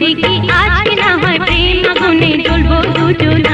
দিকে আজকে না হয় প্রেম আগুনে জ্বলবো দুজন।